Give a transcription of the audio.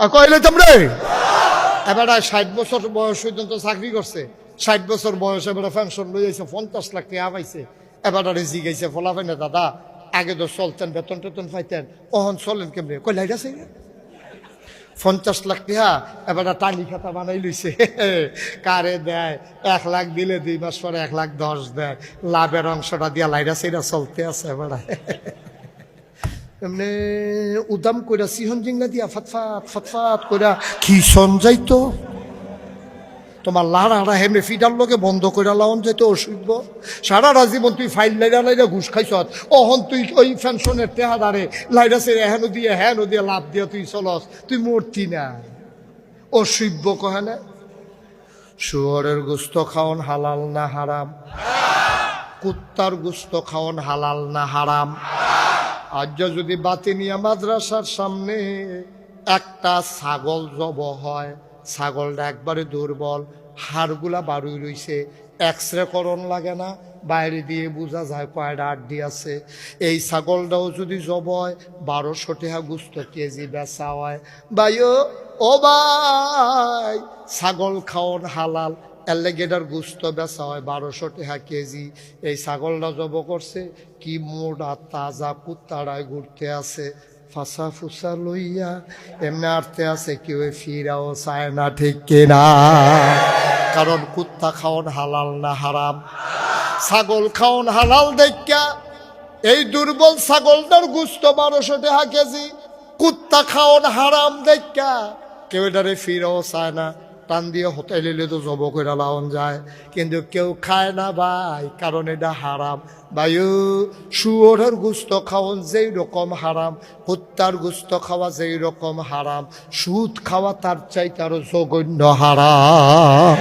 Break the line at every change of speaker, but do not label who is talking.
কইলে তোমরে? এবার ষাট বছর বয়স পর্যন্ত চাকরি করছে। ষাট বছর বয়স এবার পেনশন লই আইছে, পঞ্চাশ লাখ টাকা পাইছে। এবার জিগাইছে ফলাফাই না দাদা। আগে তো চলতেন, বেতন টেতন পাইতেন, অহন চলেন কেমনে? কই লাইট আছে? পঞ্চাশ লাখ টাকা, এবার টালি খাতা বানাই লইছে। কারে দেয়? এক লাখ দিলে দুই মাস পরে এক লাখ দশ দেয়। লাভের অংশটা দিয়া লাইরা সেইটা চলতে আছে এবার। এমনি উদাম কইরা সিহন জিংলা দিয়া ফাতফাত ফাতফাত কইরা কি সন যাইতো? তোমার লাড়াড়া হেমে ফিডার লোকে বন্ধ করে লাউন যেতে অসুবিধ সারাটা জীবন তুই ফাইল লাইরা লাইরা ঘুষ খাইছ। অহন তুই ওই ফ্যানশনের টেহাদারে লাইরা সে হেনো দিয়ে হেনো দিয়ে লাভ দিয়ে তুই চলস। তুই মূর্তি না। অসভ্য কহে না শুয়রের গুস্ত খাওন হালাল না হারাম। কুত্তার গুস্ত খাওন হালাল না হারাম। আজ যদি বাতিনিয়া মাদ্রাসার সামনে একটা ছাগল জব হয়, ছাগলটা একবারে দুর্বল, হাড়গুলা বাড়ুই রইছে এক্স রে করণ লাগে না, বাইরে দিয়ে বোঝা যায় কয়টা আড্ডি আছে। এই ছাগলটাও যদি জব হয়, বারোশো টাকা গুস্ত কেজি বেচা হয়। বাইও ও ভাই, ছাগল খাওন হালাল অ্যালেগেডার গুস্ত বেচা হয় বারোশো টাকা কেজি। এই ছাগলটা জব করছে, কি মোটা তাজা কুত্তাড়ায় ঘুরতে আছে। ফাঁসা ফুসা লইয়া, এমনি আটতে আছে, কেউ ফিরাও চায় না, ঠিক কিনা? কারণ কুত্তা খাওন হালাল না হারাম? ছাগল খাওন হালাল দেখা এই দুর্বল ছাগলটার গুস্ত বারোশো দেহা কেজি। কুত্তা খাওন হারাম দেখা কেউ এটারে ফিরেও চায় না। টান দিয়ে হোটেলে তো জব করে লাউন যায়। কিন্তু কেউ খায় না ভাই, কারণ এটা হারাম। বায়ু শুয়োরের গুস্ত খাওয়ন যেই রকম হারাম হত্যার গুস্ত খাওয়া যেই রকম হারাম, সুদ খাওয়া তার চাই তারও জঘন্য হারাম।